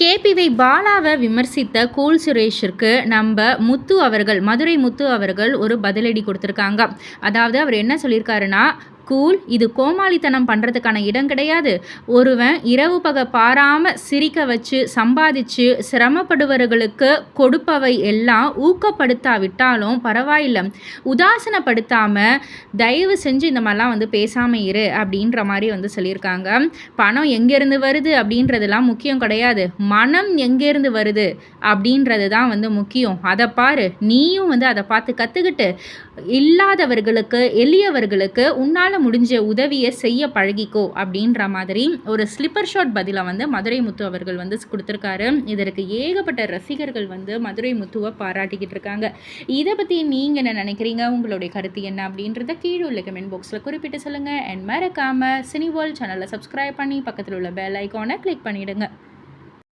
கேபிவை பாலாவை விமர்சித்த கூல் சுரேஷிற்கு நம்ம முத்து அவர்கள் மதுரை முத்து அவர்கள் ஒரு பதிலடி கொடுத்துருக்காங்க. அதாவது அவர் என்ன சொல்லியிருக்காருன்னா கூல். இது கோமாளித்தனம் பண்ணுறதுக்கான இடம் கிடையாது. ஒருவன் இரவு பக பாராமல் சிரிக்க வச்சு சம்பாதிச்சு சிரமப்படுபவர்களுக்கு கொடுப்பவை எல்லாம் ஊக்கப்படுத்தாவிட்டாலும் பரவாயில்லை. உதாசனப்படுத்தாமல் தயவு செஞ்சு இந்த மாதிரிலாம் வந்து பேசாமல் இரு அப்படின்ற மாதிரி வந்து சொல்லியிருக்காங்க. பணம் எங்கேருந்து வருது அப்படின்றதெல்லாம் முக்கியம் கிடையாது. மனம் எங்கேருந்து வருது அப்படின்றது தான் வந்து முக்கியம். அதை பாரு. நீயும் வந்து அதை பார்த்து கற்றுக்கிட்டு இல்லாதவர்களுக்கு எளியவர்களுக்கு உன்னால் உன்னால் முடிஞ்ச உதவியை செய்ய பழகிக்கோ அப்படின்ற மாதிரி ஒரு ஸ்லிப்பர் ஷாட் பதிலாக வந்து மதுரை முத்து அவர்கள் வந்து கொடுத்துருக்காரு. இதற்கு ஏகப்பட்ட ரசிகர்கள் வந்து மதுரை முத்துவை பாராட்டிக்கிட்டு இருக்காங்க. இதை பற்றி நீங்கள் என்ன நினைக்கிறீங்க? உங்களுடைய கருத்து என்ன அப்படின்றத கீழே உள்ள கமெண்ட் பாக்ஸில் குறிப்பிட்டு சொல்லுங்கள் அண்ட் மறக்காமல் சினி வேர்ல்ட் சேனலை சப்ஸ்கிரைப் பண்ணி பக்கத்தில் உள்ள பெல் ஐக்கானை கிளிக் பண்ணிவிடுங்க